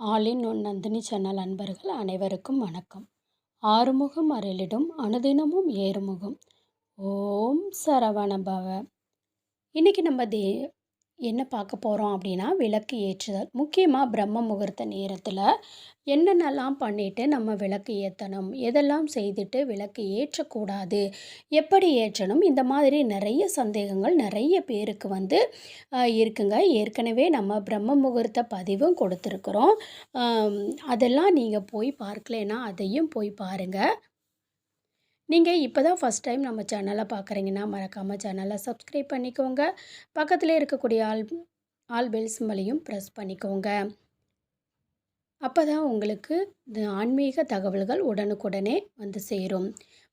ஆலின் one Nandini channel அன்பர்கள் அனைவருக்கும் வணக்கம். ஆறுமுகம் அருளிடும் அனுதினமும் ஏறுமுகம். ஓம் சரவண பவ இன்றைக்கி நம்ம தே என்ன பார்க்க போகிறோம் அப்படின்னா விளக்கு ஏற்றுதல். முக்கியமாக பிரம்ம முகூர்த்த நேரத்தில் என்னென்னலாம் பண்ணிவிட்டு நம்ம விளக்கு ஏற்றணும் எதெல்லாம் செய்துட்டு விளக்கு ஏற்றக்கூடாது எப்படி ஏற்றணும் இந்த மாதிரி நிறைய சந்தேகங்கள் நிறைய பேருக்கு வந்து இருக்குங்க. ஏற்கனவே நம்ம பிரம்ம முகூர்த்த பதிவும் கொடுத்துருக்குறோம். அதெல்லாம் நீங்கள் போய் பார்க்கலன்னா அதையும் போய் பாருங்கள் நீங்கள் இப்போ தான் ஃபஸ்ட் டைம் நம்ம சேனலை பார்க்குறீங்கன்னா மறக்காமல் சேனலை சப்ஸ்கிரைப் பண்ணிக்கோங்க. பக்கத்தில் இருக்கக்கூடிய ஆல் ஆல் பெல் சிம்பலையும் ப்ரெஸ் பண்ணிக்கோங்க. அப்போ தான் உங்களுக்கு இந்த ஆன்மீக தகவல்கள் உடனுக்குடனே வந்து சேரும்.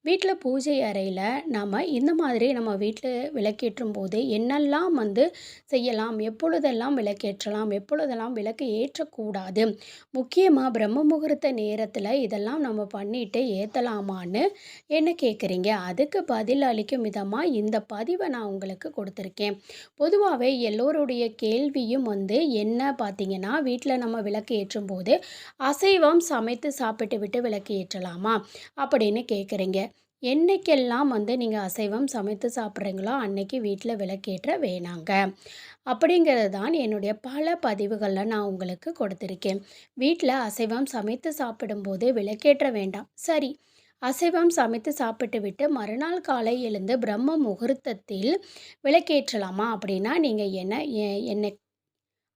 வீட்டில் பூஜை அறையில் நாம் இந்த மாதிரி நம்ம வீட்டில் விளக்கேற்றும் போது என்னெல்லாம் வந்து செய்யலாம் எப்பொழுதெல்லாம் விளக்கேற்றலாம் எப்பொழுதெல்லாம் விளக்கு ஏற்றக்கூடாது முக்கியமாக பிரம்ம முகூர்த்த நேரத்தில் இதெல்லாம் நம்ம பண்ணிட்டு ஏற்றலாமான்னு என்ன கேட்குறீங்க அதுக்கு பதில் அளிக்கும் விதமாக இந்த பதிவை நான் உங்களுக்கு கொடுத்துருக்கேன். பொதுவாகவே எல்லோருடைய கேள்வியும் வந்து என்ன பார்த்தீங்கன்னா வீட்டில் நம்ம விளக்கு ஏற்றும் போது அசைவம் சமைத்து சாப்பிட்டு விட்டு விளக்கு ஏற்றலாமா அப்படின்னு கேட்குறீங்க என்னைக்கெல்லாம் வந்து நீங்கள் அசைவம் சமைத்து சாப்பிட்றீங்களோ அன்னைக்கு வீட்டில் விளக்கேற்ற வேணாங்க. அப்படிங்கிறது தான் என்னுடைய பல பதிவுகளில் நான் உங்களுக்கு கொடுத்துருக்கேன். வீட்டில் அசைவம் சமைத்து சாப்பிடும்போது விளக்கேற்ற வேண்டாம். சரி அசைவம் சமைத்து சாப்பிட்டு விட்டு மறுநாள் காலை எழுந்து பிரம்ம முகூர்த்தத்தில் விளக்கேற்றலாமா அப்படின்னா நீங்கள் என்ன எ- என்னை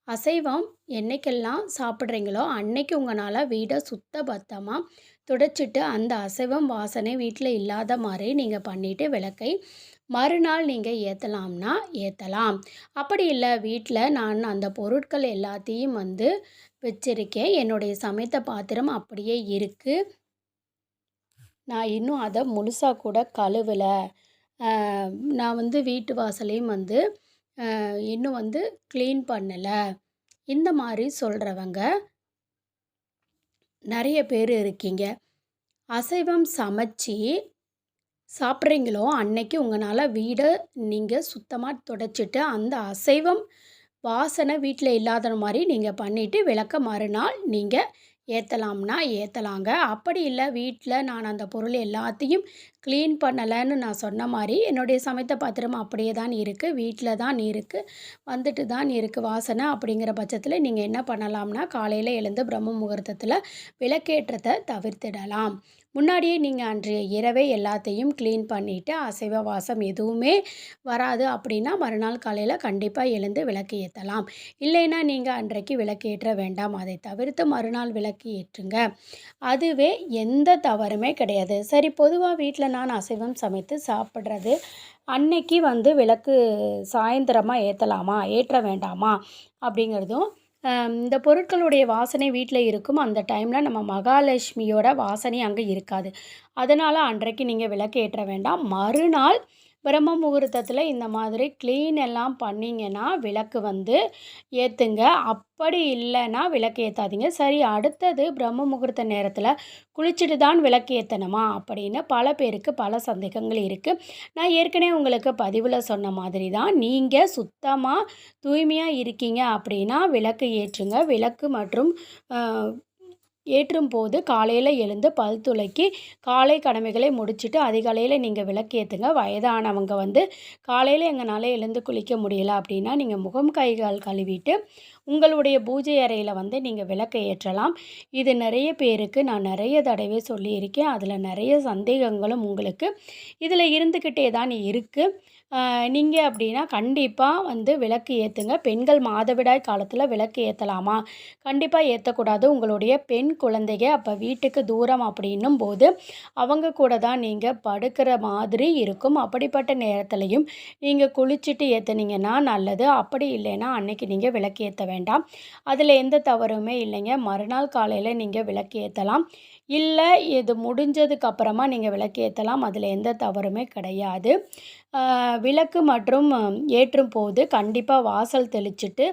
அசைவம் என்னைக்கெல்லாம் சாப்பிட்றீங்களோ அன்னைக்கு உங்களால் வீடை சுத்த பத்தமாக துடைச்சிட்டு அந்த அசைவம் வாசனை வீட்டில் இல்லாத மாதிரி நீங்கள் பண்ணிவிட்டு விளக்கை மறுநாள் நீங்கள் ஏற்றலாம்னா ஏற்றலாம் அப்படி இல்லை வீட்டில் நான் அந்த பொருட்கள் எல்லாத்தையும் வந்து வச்சிருக்கேன். என்னுடைய சமைத்த பாத்திரம் அப்படியே இருக்குது நான் இன்னும் அதை முழுசாக கூட கழுவலை. நான் வந்து வீட்டு வாசலையும் வந்து இன்னும் வந்து க்ளீன் பண்ணலை. இந்த மாதிரி சொல்கிறவங்க நிறைய பேர் இருக்கீங்க. அசைவம் சமைச்சு சாப்பிட்றீங்களோ அன்னைக்கு உங்களால் வீடை நீங்கள் சுத்தமாக துடைச்சிட்டு அந்த அசைவம் வாசனை வீட்டில் இல்லாத மாதிரி நீங்கள் பண்ணிவிட்டு விளக்க மறுநாள் நீங்கள் ஏற்றலாம்னா ஏற்றலாங்க அப்படி இல்லை வீட்டில் நான் அந்த பொருள் எல்லாத்தையும் க்ளீன் பண்ணலைன்னு நான் சொன்ன மாதிரி என்னுடைய சமைத்த பாத்திரம் அப்படியே தான் இருக்குது வீட்டில் தான் இருக்குது வந்துட்டு தான் இருக்குது வாசனை அப்படிங்கிற பட்சத்தில் நீங்கள் என்ன பண்ணலாம்னா காலையில் எழுந்து பிரம்ம முகூர்த்தத்தில் விளக்கேற்றத்தை தவிர்த்திடலாம். முன்னாடியே நீங்கள் அன்றைய இரவே எல்லாத்தையும் க்ளீன் பண்ணிவிட்டு அசைவ வாசம் எதுவுமே வராது அப்படின்னா மறுநாள் காலையில் கண்டிப்பாக எழுந்து விளக்கு ஏற்றலாம் இல்லைன்னா நீங்கள் அன்றைக்கு விளக்கு ஏற்ற வேண்டாம். அதை தவிர்த்து மறுநாள் விளக்கு ஏற்றுங்க. அதுவே எந்த தவறுமே கிடையாது. சரி பொதுவாக வீட்டில் நான் அசைவம் சமைத்து சாப்பிட்றது அன்னைக்கு வந்து விளக்கு சாயந்தரமாக ஏற்றலாமா ஏற்ற வேண்டாமா? அப்படிங்கிறதும் இந்த பொருட்களுடைய வாசனை வீட்டில் இருக்கும் அந்த டைமில் நம்ம மகாலட்சுமியோட வாசனை அங்கே இருக்காது. அதனால் அன்றைக்கு நீங்கள் விளக்கு ஏற்ற வேண்டாம். மறுநாள் பிரம்ம முகூர்த்தத்தில் இந்த மாதிரி க்ளீன் எல்லாம் பண்ணிங்கன்னா விளக்கு வந்து ஏற்றுங்க அப்படி இல்லைன்னா விளக்கு ஏற்றாதீங்க சரி அடுத்தது பிரம்ம முகூர்த்த நேரத்தில் குளிச்சுட்டு தான் விளக்கு ஏற்றணுமா அப்படின்னு பல பேருக்கு பல சந்தேகங்கள் இருக்குது நான் ஏற்கனவே உங்களுக்கு பதிவில் சொன்ன மாதிரி தான் நீங்கள் சுத்தமாக தூய்மையாக இருக்கீங்க அப்படின்னா விளக்கு ஏற்றுங்க. விளக்கு மற்றும் ஏற்றும் போது காலையில் எழுந்து பல் துளக்கி காலை கடமைகளை முடிச்சுட்டு அதிகாலையில் நீங்கள் விளக்கேற்றுங்க வயதானவங்க வந்து காலையில் எங்களால் எழுந்து குளிக்க முடியல அப்படின்னா நீங்கள் முகம் கைகால் கழுவிட்டு உங்களுடைய பூஜை அறையில் வந்து நீங்கள் விளக்கை ஏற்றலாம். இது நிறைய பேருக்கு நான் நிறைய தடவை சொல்லியிருக்கேன். அதில் நிறைய சந்தேகங்களும் உங்களுக்கு இதில் இருந்துக்கிட்டே தான் இருக்குது நீங்கள் அப்படின்னா கண்டிப்பாக வந்து விளக்கு ஏற்றுங்க பெண்கள் மாதவிடாய் காலத்தில் விளக்கு ஏற்றலாமா கண்டிப்பாக ஏற்றக்கூடாது உங்களுடைய பெண் குழந்தைக அப்போ வீட்டுக்கு தூரம் அப்படின்னும் போது அவங்க கூட தான் நீங்கள் படுக்கிற மாதிரி இருக்கும். அப்படிப்பட்ட நேரத்துலையும் நீங்கள் குளிச்சுட்டு ஏற்றுனீங்கன்னா நல்லது. அப்படி இல்லைன்னா அன்னைக்கு நீங்கள் விளக்கு ஏற்ற வேண்டாம் வேண்டாம். அதில் எந்த தவறுமே இல்லைங்க. மறுநாள் காலையில் நீங்கள் விளக்கு ஏற்றலாம் இல்லை இது முடிஞ்சதுக்கு அப்புறமா நீங்கள் விளக்கு ஏற்றலாம் அதில் எந்த தவறுமே கிடையாது. விளக்கு மற்றும் ஏற்றும் போது கண்டிப்பாக வாசல் தெளிச்சுட்டு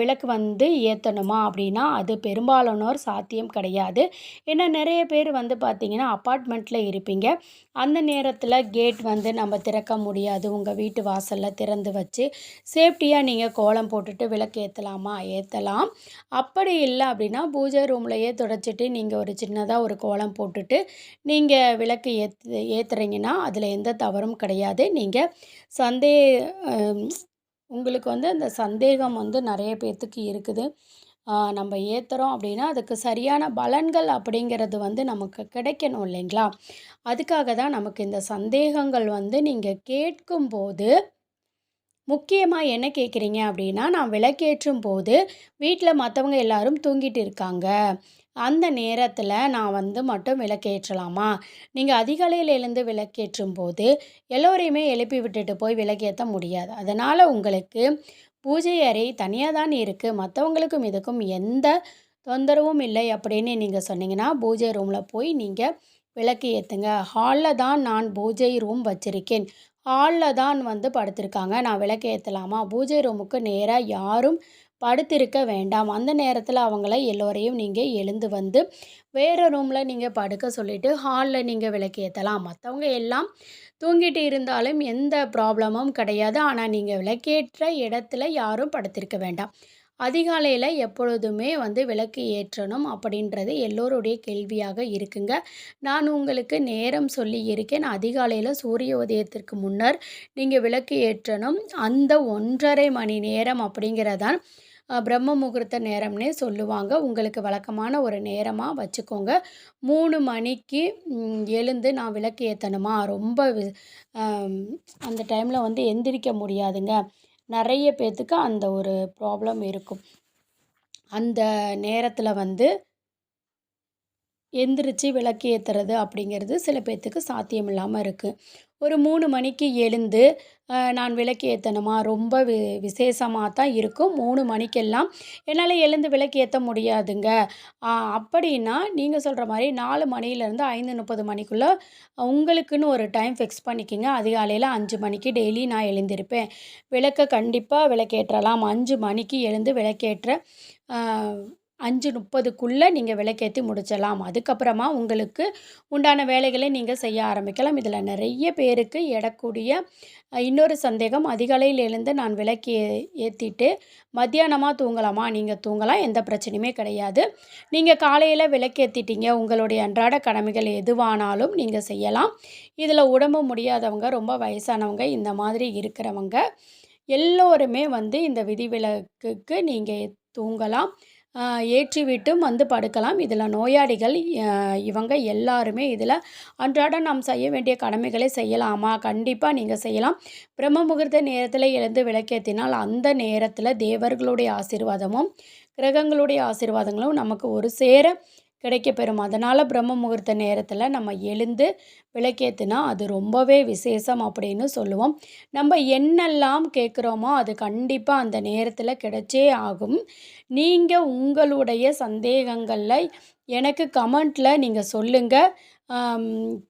விளக்கு வந்து ஏற்றணுமா அப்படின்னா அது பெரும்பாலானோர் சாத்தியம் கிடையாது. ஏன்னா நிறைய பேர் வந்து பார்த்திங்கன்னா அப்பார்ட்மெண்ட்டில் இருப்பீங்க. அந்த நேரத்தில் கேட் வந்து நம்ம திறக்க முடியாது. உங்கள் வீட்டு வாசலில் திறந்து வச்சு சேஃப்டியாக நீங்கள் கோலம் போட்டுட்டு விளக்கு ஏற்றலாமா ஏற்றலாம் அப்படி இல்லை அப்படின்னா பூஜை ரூம்லையே தொடச்சிட்டு நீங்கள் ஒரு சின்னதாக ஒரு கோலம் போட்டுட்டு நீங்கள் விளக்கு ஏற்று ஏற்றுறீங்கன்னா அதில் எந்த தவறும் கிடையாது. நீங்கள் சந்தே உங்களுக்கு வந்து அந்த சந்தேகம் வந்து நிறைய பேர்த்துக்கு இருக்குது. நம்ம ஏற்றுறோம் அப்படின்னா அதுக்கு சரியான பலன்கள் அப்படிங்கிறது வந்து நமக்கு கிடைக்கணும் இல்லைங்களா? அதுக்காக தான் நமக்கு இந்த சந்தேகங்கள் வந்து நீங்கள் கேட்கும்போது முக்கியமாக என்ன கேட்குறீங்க அப்படின்னா நான் விளக்கேற்றும் போது வீட்டில் மற்றவங்க எல்லாரும் தூங்கிட்டு இருக்காங்க. அந்த நேரத்தில் நான் வந்து மட்டும் விளக்கேற்றலாமா? நீங்கள் அதிகாலையில் எழுந்து விளக்கேற்றும் போது எல்லோரையுமே எழுப்பி விட்டுட்டு போய் விளக்கேற்ற முடியாது. அதனால் உங்களுக்கு பூஜை அறை தனியாக தான் இருக்குது மற்றவங்களுக்கும் இதுக்கும் எந்த தொந்தரவும் இல்லை அப்படின்னு நீங்கள் சொன்னீங்கன்னா பூஜை ரூமில் போய் நீங்கள் விளக்கு ஏற்றுங்க ஹாலில் தான் நான் பூஜை ரூம் வச்சுருக்கேன். ஹாலில் தான் வந்து படுத்திருக்காங்க. நான் விளக்கு ஏற்றலாமா பூஜை ரூமுக்கு நேராக யாரும் படுத்திருக்க வேண்டாம். அந்த நேரத்தில் அவங்கள எல்லோரையும் நீங்கள் எழுந்து வந்து வேறு ரூமில் நீங்கள் படுக்க சொல்லிவிட்டு ஹாலில் நீங்கள் விளக்கு ஏற்றலாம் மற்றவங்க எல்லாம் தூங்கிட்டு இருந்தாலும் எந்த ப்ராப்ளமும் கிடையாது. ஆனால் நீங்கள் விளக்கேற்ற இடத்துல யாரும் படுத்திருக்க வேண்டாம். அதிகாலையில் எப்பொழுதுமே வந்து விளக்கு ஏற்றணும் அப்படின்றது எல்லோருடைய கேள்வியாக இருக்குங்க. நான் உங்களுக்கு நேரம் சொல்லி இருக்கேன். அதிகாலையில் சூரிய உதயத்திற்கு முன்னர் நீங்கள் விளக்கு ஏற்றணும். அந்த ஒன்றரை மணி நேரம் அப்படிங்கிறதான் பிரம்ம முகூர்த்த நேரம்னே சொல்லுவாங்க. உங்களுக்கு வழக்கமான ஒரு நேரமாக வச்சுக்கோங்க. மூணு மணிக்கு எழுந்து நான் விளக்கு ஏற்றணுமா ரொம்ப அந்த டைமில் வந்து எந்திரிக்க முடியாதுங்க. நிறைய பேர்த்துக்கு அந்த ஒரு ப்ராப்ளம் இருக்கும். அந்த நேரத்தில் வந்து எந்திரிச்சு விளக்கு ஏற்றுறது அப்படிங்கிறது சில பேர்த்துக்கு சாத்தியம் இல்லாமல் இருக்குது ஒரு மூணு மணிக்கு எழுந்து நான் விளக்கு ஏற்றணுமா ரொம்ப வி விசேஷமாக தான் இருக்கும். மூணு மணிக்கெல்லாம் என்னால் எழுந்து விளக்கு ஏற்ற முடியாதுங்க. அப்படின்னா நீங்கள் சொல்கிற மாதிரி நாலு மணிலேருந்து ஐந்து முப்பது மணிக்குள்ளே உங்களுக்குன்னு ஒரு டைம் ஃபிக்ஸ் பண்ணிக்கிங்க. அதிகாலையில் அஞ்சு மணிக்கு டெய்லி நான் எழுந்திருப்பேன். விளக்கை கண்டிப்பாக விளக்கேற்றலாம். அஞ்சு மணிக்கு எழுந்து விளக்கேற்ற அஞ்சு முப்பதுக்குள்ளே நீங்கள் விளக்கேற்றி முடிச்சிடலாம் அதுக்கப்புறமா உங்களுக்கு உண்டான வேலைகளை நீங்கள் செய்ய ஆரம்பிக்கலாம். இதில் நிறைய பேருக்கு எடக்கூடிய இன்னொரு சந்தேகம் அதிகாலையில் எழுந்து நான் விளக்கு ஏற்றிட்டு மத்தியானமாக தூங்கலாமா? நீங்கள் தூங்கலாம். எந்த பிரச்சனையுமே கிடையாது. நீங்கள் காலையில் விளக்கேற்றிட்டீங்க உங்களுடைய அன்றாட கடமைகள் எதுவானாலும் நீங்கள் செய்யலாம். இதில் உடம்பு முடியாதவங்க ரொம்ப வயசானவங்க இந்த மாதிரி இருக்கிறவங்க எல்லோருமே வந்து இந்த விதிவிலக்குக்கு நீங்கள் தூங்கலாம். ஏற்றிவிட்டும் வந்து படுக்கலாம். இதில் நோயாளிகள் இவங்க எல்லாருமே இதில் அன்றாடம் நாம் செய்ய வேண்டிய கடமைகளை செய்யலாமா? கண்டிப்பாக நீங்கள் செய்யலாம். பிரம்ம முகூர்த்த நேரத்தில் எழுந்து விளக்கேற்றினால் அந்த நேரத்தில் தேவர்களுடைய ஆசீர்வாதமும் கிரகங்களுடைய ஆசீர்வாதங்களும் நமக்கு ஒரு சேர கிடைக்கப்பெறும். அதனால் பிரம்ம முகூர்த்த நேரத்தில் நம்ம எழுந்து விளக்கேற்றுனா அது ரொம்பவே விசேஷம் அப்படின்னு சொல்லுவோம். நம்ம என்னெல்லாம் கேட்குறோமோ அது கண்டிப்பாக அந்த நேரத்தில் கிடைச்சே ஆகும். நீங்கள் உங்களுடைய சந்தேகங்களில் எனக்கு கமெண்ட்டில் நீங்கள் சொல்லுங்கள்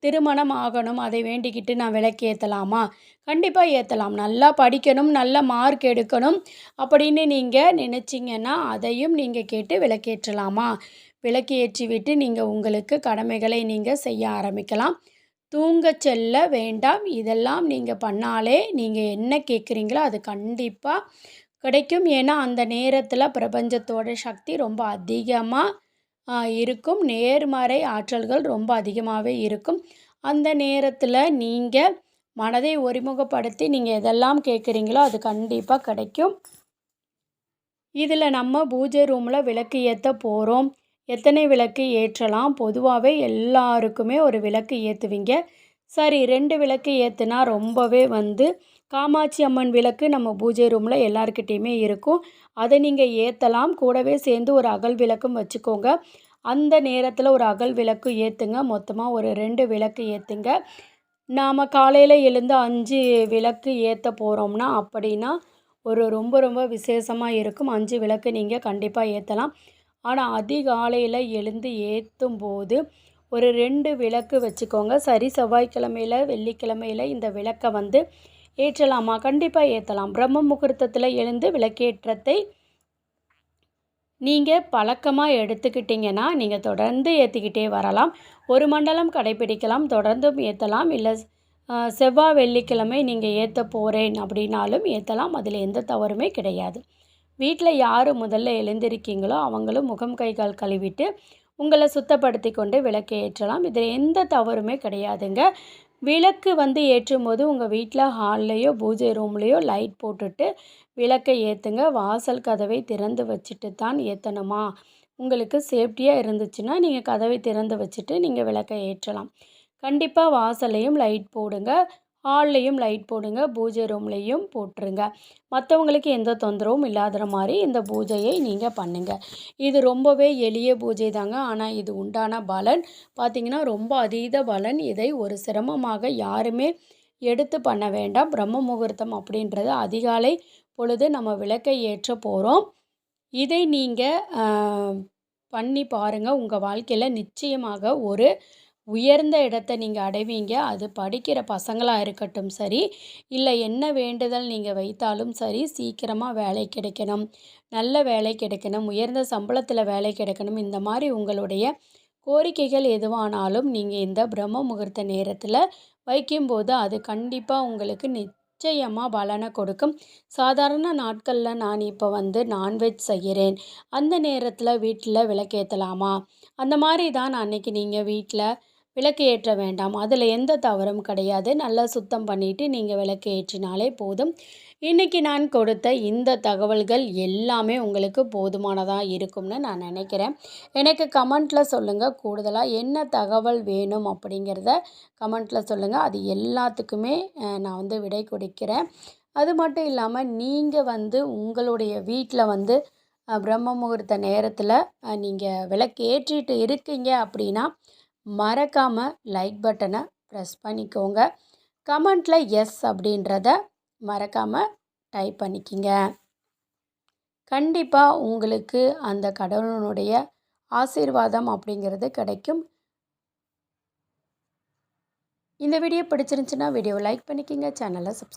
திருமணம் ஆகணும் அதை வேண்டிக்கிட்டு நான் விளக்கு ஏற்றலாமா கண்டிப்பாக ஏற்றலாம் நல்லா படிக்கணும் நல்ல மார்க் எடுக்கணும் அப்படின்னு நீங்கள் நினச்சிங்கன்னா அதையும் நீங்கள் கேட்டு விளக்கேற்றலாமா? விளக்கு ஏற்றிவிட்டு நீங்கள் உங்களுக்கு கடமைகளை நீங்கள் செய்ய ஆரம்பிக்கலாம். தூங்க செல்ல வேண்டாம். இதெல்லாம் நீங்கள் பண்ணாலே நீங்கள் என்ன கேட்குறீங்களோ அது கண்டிப்பாக கிடைக்கும். ஏன்னா அந்த நேரத்தில் பிரபஞ்சத்தோட சக்தி ரொம்ப அதிகமாக இருக்கும். நேர்மறை ஆற்றல்கள் ரொம்ப அதிகமாகவே இருக்கும். அந்த நேரத்தில் நீங்கள் மனதை ஒருமுகப்படுத்தி நீங்கள் எதெல்லாம் கேட்குறீங்களோ அது கண்டிப்பாக கிடைக்கும். இதில் நம்ம பூஜை ரூமில் விளக்கு ஏற்ற போகிறோம் எத்தனை விளக்கு ஏற்றலாம்? பொதுவாகவே எல்லாருக்குமே ஒரு விளக்கு ஏற்றுவீங்க சரி ரெண்டு விளக்கு ஏற்றுனா ரொம்பவே வந்து காமாட்சி அம்மன் விளக்கு நம்ம பூஜை ரூமில் எல்லாருக்கிட்டேயுமே இருக்கும். அதை நீங்கள் ஏற்றலாம் கூடவே சேர்ந்து ஒரு அகல் விளக்கும் வச்சுக்கோங்க. அந்த நேரத்தில் ஒரு அகல் விளக்கு ஏற்றுங்க மொத்தமாக ஒரு ரெண்டு விளக்கு ஏற்றுங்க நாம் காலையில் எழுந்து அஞ்சு விளக்கு ஏற்ற போகிறோம்னா அப்படின்னா ஒரு ரொம்ப ரொம்ப விசேஷமாக இருக்கும். அஞ்சு விளக்கு நீங்கள் கண்டிப்பாக ஏற்றலாம் ஆனால் அதிகாலையில் எழுந்து ஏற்றும் போது ஒரு ரெண்டு விளக்கு வச்சுக்கோங்க. சரி செவ்வாய்க்கிழமையில் வெள்ளிக்கிழமையில் இந்த விளக்கை வந்து ஏற்றலாமா? கண்டிப்பாக ஏற்றலாம் பிரம்ம முகூர்த்தத்தில் எழுந்து விளக்கேற்றத்தை நீங்கள் பழக்கமாக எடுத்துக்கிட்டிங்கன்னா நீங்கள் தொடர்ந்து ஏற்றிக்கிட்டே வரலாம். ஒரு மண்டலம் கடைப்பிடிக்கலாம் தொடர்ந்தும் ஏற்றலாம் இல்லை செவ்வாய் வெள்ளிக்கிழமை நீங்கள் ஏற்ற போகிறேன் அப்படின்னாலும் ஏற்றலாம் அதில் எந்த தவறுமே கிடையாது. வீட்டில் யார் முதல்ல எழுந்திருக்கீங்களோ அவங்களும் முகம் கை கால் கழுவிட்டு உங்களை சுத்தப்படுத்தி கொண்டு விளக்கை ஏற்றலாம். இதில் எந்த தவறுமே கிடையாதுங்க. விளக்கு வந்து ஏற்றும் போது உங்கள் வீட்டில் ஹால்லையோ பூஜை ரூம்லேயோ லைட் போட்டுட்டு விளக்கை ஏற்றுங்க வாசல் கதவை திறந்து வச்சுட்டு தான் ஏற்றணுமா உங்களுக்கு சேஃப்டியாக இருந்துச்சுன்னா நீங்கள் கதவை திறந்து வச்சுட்டு நீங்கள் விளக்கை ஏற்றலாம். கண்டிப்பாக வாசல்லையும் லைட் போடுங்க. ஹால்லையும் லைட் போடுங்க பூஜை ரூம்லேயும் போட்டுருங்க. மற்றவங்களுக்கு எந்த தொந்தரவும் இல்லாத மாதிரி இந்த பூஜையை நீங்கள் பண்ணுங்கள் இது ரொம்பவே எளிய பூஜை தாங்க. ஆனால் இது உண்டான பலன். பார்த்திங்கன்னா ரொம்ப அதீத பலன். இதை ஒரு சிரமமாக யாருமே எடுத்து பண்ண வேண்டாம். பிரம்ம முகூர்த்தம் அப்படின்றது அதிகாலை பொழுது நம்ம விளக்கை ஏற்ற போகிறோம் இதை நீங்கள் பண்ணி பாருங்கள் உங்கள் வாழ்க்கையில் நிச்சயமாக ஒரு உயர்ந்த இடத்தை நீங்கள் அடைவீங்க. அது படிக்கிற பசங்களாக இருக்கட்டும் சரி இல்லை என்ன வேண்டுதல் நீங்கள் வைத்தாலும் சரி சீக்கிரமாக வேலை கிடைக்கணும். நல்ல வேலை கிடைக்கணும். உயர்ந்த சம்பளத்தில் வேலை கிடைக்கணும். இந்த மாதிரி உங்களுடைய கோரிக்கைகள் எதுவானாலும் நீங்கள் இந்த பிரம்ம முகூர்த்த நேரத்தில் வைக்கும்போது அது கண்டிப்பாக உங்களுக்கு நிச்சயமாக பலனை கொடுக்கும். சாதாரண நாட்களில் நான் இப்போ வந்து நான்வெஜ் செய்கிறேன். அந்த நேரத்தில் வீட்டில் விளக்கேற்றலாமா அந்த மாதிரி தான் அன்றைக்கி நீங்கள் வீட்டில் விளக்கு ஏற்ற வேண்டாம். அதில் எந்த தவறும் கிடையாது. நல்லா சுத்தம் பண்ணிவிட்டு நீங்கள் விளக்கு ஏற்றினாலே போதும். இன்றைக்கி நான் கொடுத்த இந்த தகவல்கள் எல்லாமே உங்களுக்கு போதுமானதாக இருக்கும்னு நான் நினைக்கிறேன். எனக்கு கமெண்ட்டில் சொல்லுங்கள் கூடுதலாக என்ன தகவல் வேணும் அப்படிங்கிறத கமெண்ட்டில் சொல்லுங்கள் அது எல்லாத்துக்குமே நான் வந்து விடை கொடுக்கிறேன். அது மட்டும் இல்லாமல் நீங்கள் வந்து உங்களுடைய வீட்டில் வந்து பிரம்ம முகூர்த்த நேரத்தில் நீங்கள் விளக்கு ஏற்றிட்டு இருக்கீங்க அப்படின்னா மறக்காமல் லைக் பட்டனை ப்ரெஸ் பண்ணிக்கோங்க. கமெண்ட்டில் எஸ் அப்படின்றத மறக்காமல் டைப் பண்ணிக்கிங்க. கண்டிப்பாக உங்களுக்கு அந்த கடவுளனுடைய ஆசீர்வாதம் அப்படிங்கிறது கிடைக்கும். இந்த வீடியோ பிடிச்சிருந்துச்சுன்னா வீடியோவை லைக் பண்ணிக்கிங்க சேனலை சப்ஸ்கிரைப்